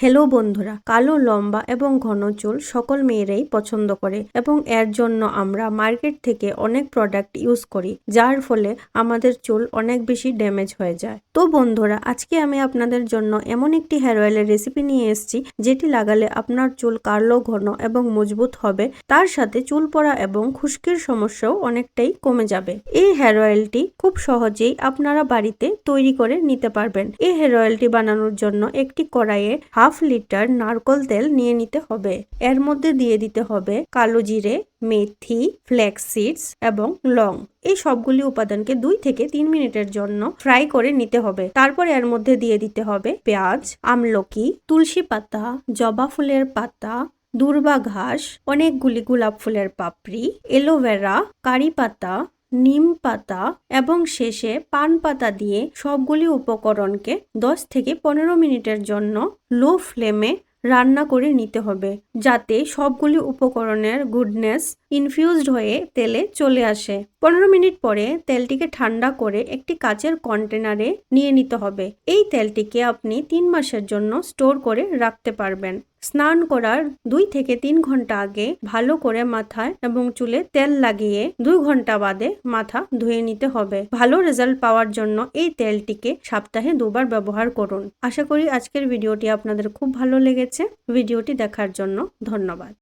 Hello বন্ধুরা, কালো, লম্বা এবং ঘন চুল সকল মেয়েরাই পছন্দ করে এবং এর জন্য আমরা মার্কেট থেকে অনেক প্রোডাক্ট ইউজ করি, যার ফলে আমাদের চুল অনেক বেশি ড্যামেজ হয়ে যায়। তো বন্ধুরা, আজকে আমি আপনাদের জন্য এমন একটি হেয়ার অয়েলের রেসিপি নিয়ে এসেছি, যেটি লাগালে আপনার চুল কালো, ঘন এবং মজবুত হবে। তার সাথে চুল পড়া এবং খুশকির সমস্যাও অনেকটাই কমে যাবে। এই হেয়ার অয়েলটি খুব সহজেই আপনারা বাড়িতে তৈরি করে নিতে পারবেন। এই হেয়ার অয়েলটি বানানোর জন্য একটি কড়াইয়ে হাফ লিটার নারকল তেল নিয়ে নিতে হবে। এর মধ্যে দিয়ে দিতে হবে কালো জিরে, মেথি ফ্ল্যাক্স সিডস এবং লং। এই সবগুলি উপাদানকে দুই থেকে তিন মিনিটের জন্য ফ্রাই করে নিতে হবে। তারপর এর মধ্যে দিয়ে দিতে হবে পেঁয়াজ, আমলকি, তুলসী পাতা, জবা ফুলের পাতা, দুর্বা ঘাস, অনেকগুলি গোলাপ ফুলের পাপড়ি, এলোভেরা, কারি পাতা নিম পাতা এবং শেষে পান পাতা দিয়ে সবগুলি উপকরণকে দশ থেকে পনেরো মিনিটের জন্য লো ফ্লেমে রান্না করে নিতে হবে, যাতে সবগুলি উপকরণের গুডনেস ইনফিউজড হয়ে তেলে চলে আসে। পনেরো মিনিট পরে তেলটিকে ঠান্ডা করে একটি কাচের কন্টেনারে নিয়ে নিতে হবে। এই তেলটিকে আপনি তিন মাসের জন্য স্টোর করে রাখতে পারবেন। স্নান করার দুই থেকে তিন ঘণ্টা আগে ভালো করে মাথায় এবং চুলে তেল লাগিয়ে দুই ঘণ্টা বাদে মাথা ধুয়ে নিতে হবে। ভালো রেজাল্ট পাওয়ার জন্য এই তেলটিকে সপ্তাহে দুবার ব্যবহার করুন। আশা করি আজকের ভিডিওটি আপনাদের খুব ভালো লেগেছে। ভিডিওটি দেখার জন্য ধন্যবাদ।